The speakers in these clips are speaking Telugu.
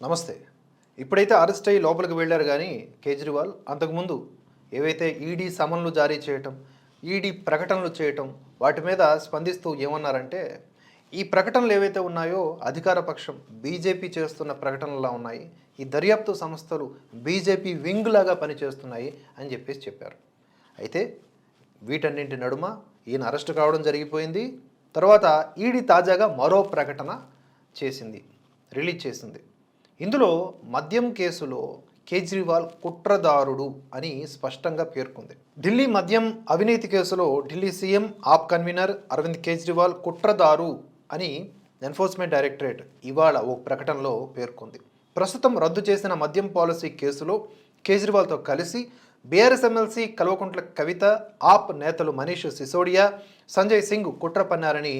నమస్తే. ఇప్పుడైతే అరెస్ట్ అయ్యి లోపలికి వెళ్ళారు కానీ కేజ్రీవాల్ అంతకుముందు ఏవైతే ఈడీ సమన్లు జారీ చేయటం ఈడీ ప్రకటనలు చేయటం వాటి మీద స్పందిస్తూ ఏమన్నారంటే ఈ ప్రకటనలు ఏవైతే ఉన్నాయో అధికార పక్షం బీజేపీ చేస్తున్న ప్రకటనలా ఉన్నాయి. ఈ దర్యాప్తు సంస్థలు బీజేపీ వింగ్ లాగా పనిచేస్తున్నాయి అని చెప్పేసి చెప్పారు. అయితే వీటన్నింటి నడుమ ఈయన అరెస్ట్ కావడం జరిగిపోయింది. తర్వాత ఈడీ తాజాగా మరో ప్రకటన చేసింది రిలీజ్ చేసింది. ఇందులో మద్యం కేసులో కేజ్రీవాల్ కుట్రదారుడు అని స్పష్టంగా పేర్కొంది. ఢిల్లీ మద్యం అవినీతి కేసులో ఢిల్లీ సీఎం ఆప్ కన్వీనర్ అరవింద్ కేజ్రీవాల్ కుట్రదారు అని ఎన్ఫోర్స్మెంట్ డైరెక్టరేట్ ఇవాళ ఓ ప్రకటనలో పేర్కొంది. ప్రస్తుతం రద్దు చేసిన మద్యం పాలసీ కేసులో కేజ్రీవాల్తో కలిసి బీఆర్ఎస్ ఎమ్మెల్సీ కల్వకుంట్ల కవిత ఆప్ నేతలు మనీష్ సిసోడియా సంజయ్ సింగ్ కుట్ర పన్నారని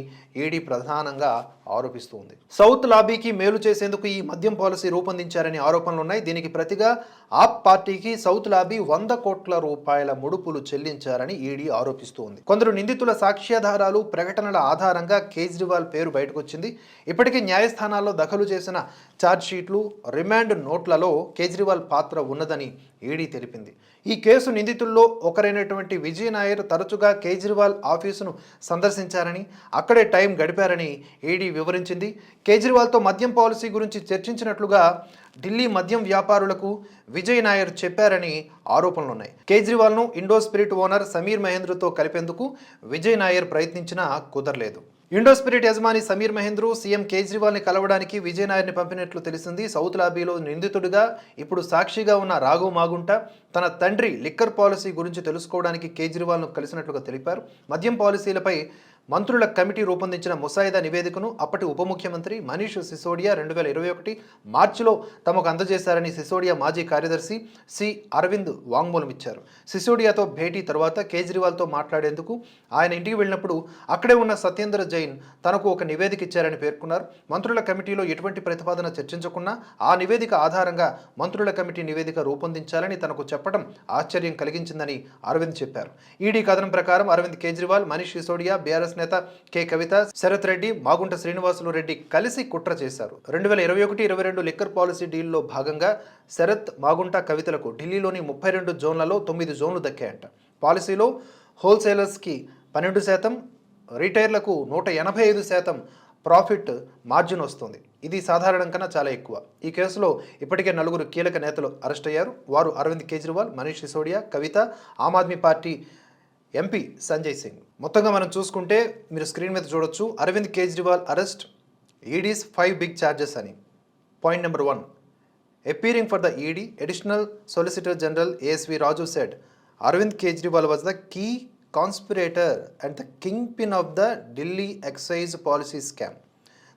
ఈడీ ప్రధానంగా ఆరోపిస్తోంది. సౌత్ లాబీకి మేలు చేసేందుకు ఈ మద్యం పాలసీ రూపొందించారని ఆరోపణలు ఉన్నాయి దీనికి ప్రతిగా ఆప్ పార్టీకి సౌత్ లాబీ వంద కోట్ల రూపాయల ముడుపులు చెల్లించారని ఈడీ ఆరోపిస్తోంది. కొందరు నిందితుల సాక్ష్యాధారాలు ప్రకటనల ఆధారంగా కేజ్రీవాల్ పేరు బయటకొచ్చింది. ఇప్పటికే న్యాయస్థానాల్లో దఖలు చేసిన ఛార్జ్షీట్లు రిమాండ్ నోట్లలో కేజ్రీవాల్ పాత్ర ఉన్నదని ఈడీ తెలిపింది. ఈ కేసు నిందితుల్లో ఒకరైనటువంటి విజయ్ నాయర్ తరచుగా కేజ్రీవాల్ ఆఫీసును సందర్శించారని అక్కడే టైం గడిపారని ఈడీ వివరించింది. కేజ్రీవాల్తో మద్యం పాలసీ గురించి చర్చించినట్లుగా ఢిల్లీ మద్యం వ్యాపారులకు విజయ్ నాయర్ చెప్పారని ఆరోపణలున్నాయి. కేజ్రీవాల్ను ఇండో స్పిరిట్ ఓనర్ సమీర్ మహేంద్రతో కలిపేందుకు విజయ్ నాయర్ ప్రయత్నించినా కుదరలేదు. ఇండోస్పిరిట్ యజమాని సమీర్ మహేంద్రు సీఎం కేజ్రీవాల్ని కలవడానికి విజయనాయర్ని పంపినట్లు తెలిసింది. సౌత్ లాబీలో నిందితుడిగా ఇప్పుడు సాక్షిగా ఉన్న రాఘవ్ మాగుంట తన తండ్రి లిక్కర్ పాలసీ గురించి తెలుసుకోవడానికి కేజ్రీవాల్ను కలిసినట్లుగా తెలిపారు. మద్యం పాలసీలపై మంత్రుల కమిటీ రూపొందించిన ముసాయిదా నివేదికను అప్పటి ఉప ముఖ్యమంత్రి మనీష్ సిసోడియా రెండు వేల ఇరవై ఒకటి మార్చిలో తమకు అందజేశారని సిసోడియా మాజీ కార్యదర్శి సి అరవింద్ వాంగ్మూలం ఇచ్చారు సిసోడియాతో భేటీ తర్వాత కేజ్రీవాల్తో మాట్లాడేందుకు ఆయన ఇంటికి వెళ్ళినప్పుడు అక్కడే ఉన్న సత్యేంద్ర జైన్ తనకు ఒక నివేదిక ఇచ్చారని పేర్కొన్నారు. మంత్రుల కమిటీలో ఎటువంటి ప్రతిపాదన చర్చించకున్నా ఆ నివేదిక ఆధారంగా మంత్రుల కమిటీ నివేదిక రూపొందించాలని తనకు చెప్పడం ఆశ్చర్యం కలిగించిందని అరవింద్ చెప్పారు. ఈడీ కథనం ప్రకారం అరవింద్ కేజ్రీవాల్ మనీష్ సిసోడియా బీఆర్ఎస్ నేత కె. కవిత శరత్ రెడ్డి మాగుంట శ్రీనివాసులు రెడ్డి కలిసి కుట్ర చేశారు. రెండు వేల ఇరవై ఒకటి ఇరవై రెండు లిక్కర్ పాలసీ డీల్లో భాగంగా శరత్ మాగుంట కవితలకు ఢిల్లీలోని ముప్పై రెండు జోన్లలో తొమ్మిది జోన్లు దక్కాయంట. పాలసీలో హోల్సేలర్స్కి పన్నెండు శాతం రిటైర్లకు నూట ఎనభై ఐదు శాతం ప్రాఫిట్ మార్జిన్ వస్తుంది. ఇది సాధారణం కన్నా చాలా ఎక్కువ. ఈ కేసులో ఇప్పటికే నలుగురు కీలక నేతలు అరెస్ట్ అయ్యారు. వారు అరవింద్ కేజ్రీవాల్ మనీష్ సిసోడియా కవిత ఆమ్ ఆద్మీ పార్టీ ఎంపీ సంజయ్ సింగ్ మొత్తంగా మనం చూసుకుంటే మీరు స్క్రీన్ మీద చూడొచ్చు. Arvind Kejriwal arrest ED's five big charges అని. Point number one appearing for the ED additional solicitor general ASV Raju said Arvind Kejriwal was the key conspirator and the kingpin of the Delhi excise policy scam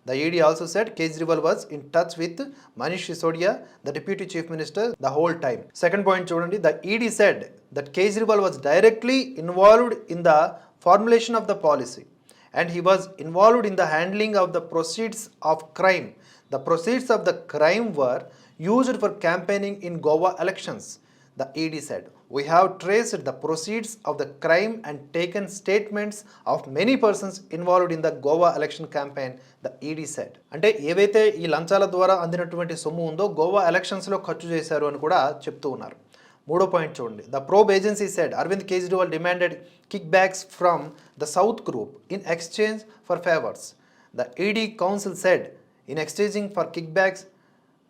The ED also said Kejriwal was in touch with Manish Sisodia, the Deputy Chief Minister, the whole time. Second point, Chudandi, the ED said that Kejriwal was directly involved in the formulation of the policy and he was involved in the handling of the proceeds of crime. The proceeds of the crime were used for campaigning in Goa elections. The ED said, We have traced the proceeds of the crime and taken statements of many persons involved in the Goa election campaign, the ED said. అంటే ఏవైతే ఈ లంచాల ద్వారా అందినటువంటి సొమ్ము ఉందో గోవా ఎలక్షన్స్లో ఖర్చు చేశారు అని కూడా చెప్తూ ఉన్నారు. మూడో పాయింట్ చూడండి. The probe agency said Arvind Kejriwal demanded kickbacks from the south group in exchange for favours the ED counsel said in exchanging for kickbacks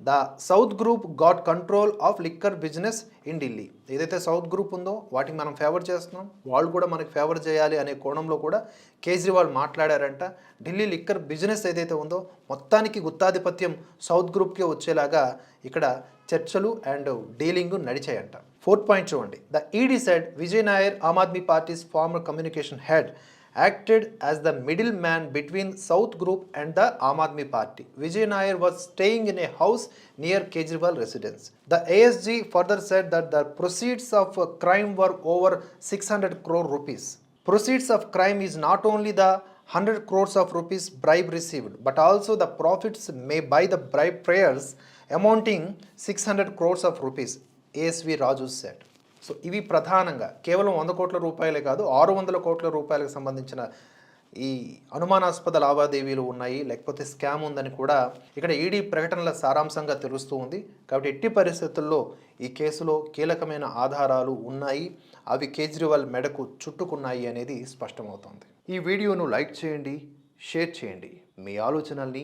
the south group got control of liquor business in Delhi. ఏదైతే సౌత్ గ్రూప్ ఉందో వాటికి మనం ఫేవర్ చేస్తున్నాం. వాళ్ళు కూడా మనకి ఫేవర్ చేయాలి అనే కోణంలో కూడా కేజ్రీవాల్ మాట్లాడారంట. ఢిల్లీ లిక్కర్ బిజినెస్ ఏదైతే ఉందో మొత్తానికి గుత్తాధిపత్యం సౌత్ గ్రూప్కే వచ్చేలాగా ఇక్కడ చర్చలు అండ్ డీలింగ్ నడిచాయంట. ఫోర్త్ పాయింట్ చూడండి. The ED said Vijay Nair Aam Aadmi Party's former communication head acted as the middleman between South Group and the Aam Aadmi Party. Vijay Nair was staying in a house near Kejriwal residence. The ASG further said that the proceeds of crime were over 600 crore rupees. Proceeds of crime is not only the 100 crores of rupees bribe received, but also the profits made by the bribe payers amounting 600 crores of rupees, ASV Raju said. So ఇవి ప్రధానంగా కేవలం వంద కోట్ల రూపాయలే కాదు ఆరు వందల కోట్ల రూపాయలకు సంబంధించిన ఈ అనుమానాస్పద లావాదేవీలు ఉన్నాయి. లేకపోతే స్కామ్ ఉందని కూడా ఇక్కడ ఈడీ ప్రకటనల సారాంశంగా తెలుస్తూ ఉంది. కాబట్టి ఎట్టి పరిస్థితుల్లో ఈ కేసులో కీలకమైన ఆధారాలు ఉన్నాయి. అవి కేజ్రీవాల్ మెడకు చుట్టుకున్నాయి అనేది స్పష్టమవుతోంది. ఈ వీడియోను లైక్ చేయండి షేర్ చేయండి. మీ ఆలోచనల్ని